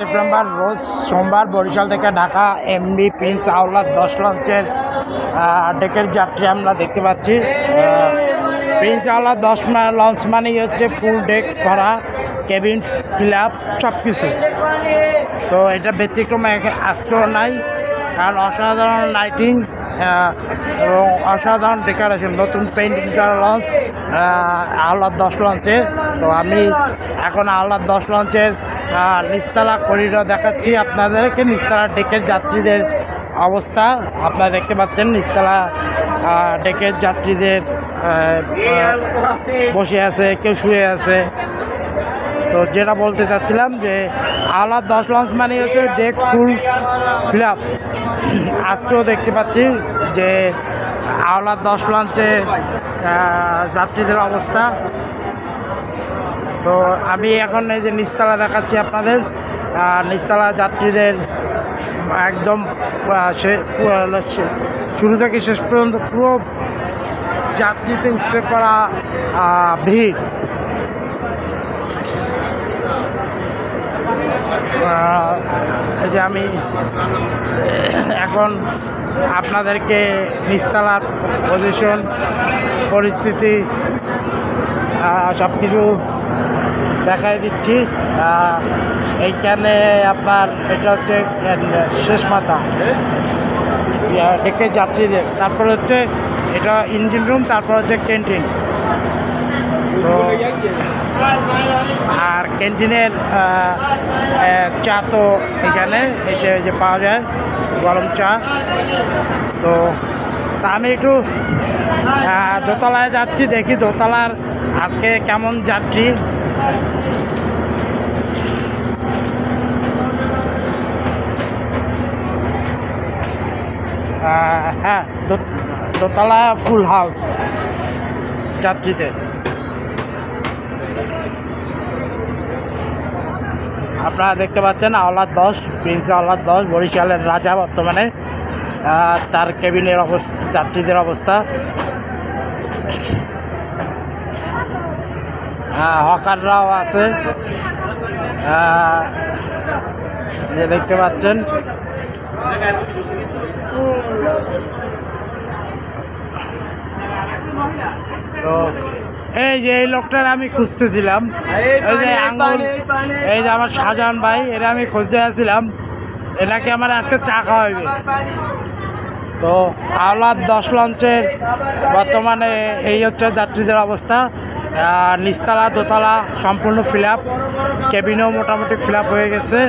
September, রোজ সোমবার বরিশাল থেকে Dhaka MB Prince আওলাদ দশ লঞ্চের ডেকের যাত্রী আমরা দেখতে পাচ্ছি। প্রিন্স আওলাদ দশ লঞ্চ মানেই হচ্ছে ফুল ডেক ভরা কেবিন ফিল আপ সব কিছু তো এটা ব্যতিক্রম আজকেও নাই, কারণ অসাধারণ লাইটিং এবং অসাধারণ ডেকোরেশন নতুন পেন্টিং করা লঞ্চ আহ্লাদ দশ লঞ্চে। তো আমি এখন আহ্লাদ দশ লঞ্চের নিস্তালা করিডর দেখাচ্ছি আপনাদেরকে। নিস্তালা ডেকের যাত্রীদের অবস্থা আপনারা দেখতে পাচ্ছেন, নিস্তালা ডেকের যাত্রীদের বসে আছে, কেউ শুয়ে আছে। তো যেটা বলতে চাচ্ছিলাম যে আলাদ দশ লঞ্চ মানে হচ্ছে ডেক ফুল ফিল আপ আজকেও দেখতে পাচ্ছি যে আওলাদ দশ লঞ্চে যাত্রীদের অবস্থা। তো আমি এখন এই যে নিস্তালা দেখাচ্ছি আপনাদের। নিস্তালা যাত্রীদের একদম পুরো- শুরু থেকে শেষ পর্যন্ত পুরো যাত্রীতে উঠতে করা ভিড়। এই যে আমি এখন আপনাদেরকে নিস্তালার পজিশন পরিস্থিতি সব কিছু দেখাই দিচ্ছি। এইখানে আপনার এটা হচ্ছে শেষ মাথা। ডেকে যাত্রীদের। তারপর হচ্ছে এটা ইঞ্জিন রুম তারপর হচ্ছে ক্যান্টিন তো, আর ক্যান্টিনের চা তো এখানে, এই যে পাওয়া যায়, গরম চা। তো, তা আমি একটু দোতলায় যাচ্ছি, দেখি দোতলার আজকে কেমন যাত্রী। হ্যাঁ দোতলা ফুল হাউস যাত্রীদের। আপনারা দেখতে পাচ্ছেন আওলাদ দশ, প্রিন্স আওলাদ দশ, বরিশালের রাজা বর্তমানে। তার কেবিনের অবস্থা, যাত্রীদের অবস্থা। হকাররাও আছে। যে দেখতে পাচ্ছেন। তো এই যে এই লোকটার আমি খুঁজতেছিলাম। এই যে আঙ্গুল এই যে আমার শাহজাহান ভাই এটা আমি খুঁজতে আসছিলাম এটাকে আমার আজকে চা খাওয়াইবে তো আওলাদ দশ লঞ্চের বর্তমানে এই হচ্ছে যাত্রীদের অবস্থা। নিচতলা দোতলা সম্পূর্ণ ফিল আপ কেবিনেও মোটামুটি ফিল আপ হয়ে গেছে।